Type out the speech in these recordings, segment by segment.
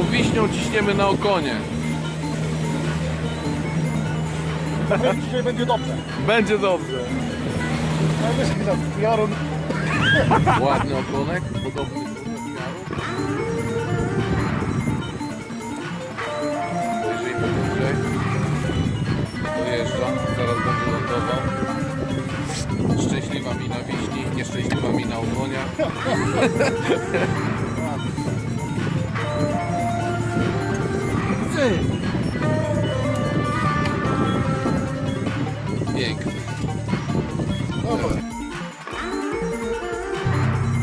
wiśnią ciśniemy na okonie. Dzisiaj będzie dobrze. Będzie dobrze. Ja myślę, że Piorun Ładny okonek, podobny do rozmiaru. Bliżej. Dojeżdża, zaraz będzie lądował. Szczęśliwa mina wiśni, nieszczęśliwa mina okonia.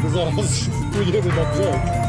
To zaraz wpłyniemy na brzeg. Ładna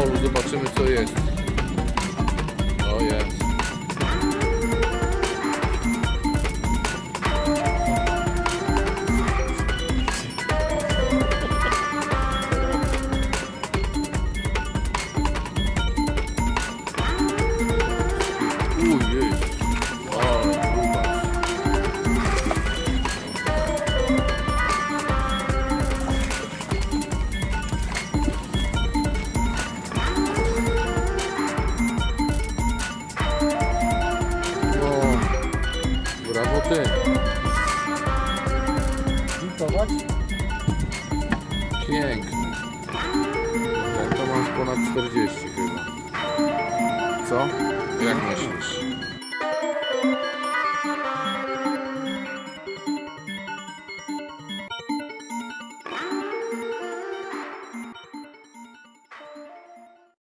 kolu zobaczymy co jest. Brawo ty. Witować? Piękny. Ten to masz ponad 40 chyba. Co? Jak myślisz?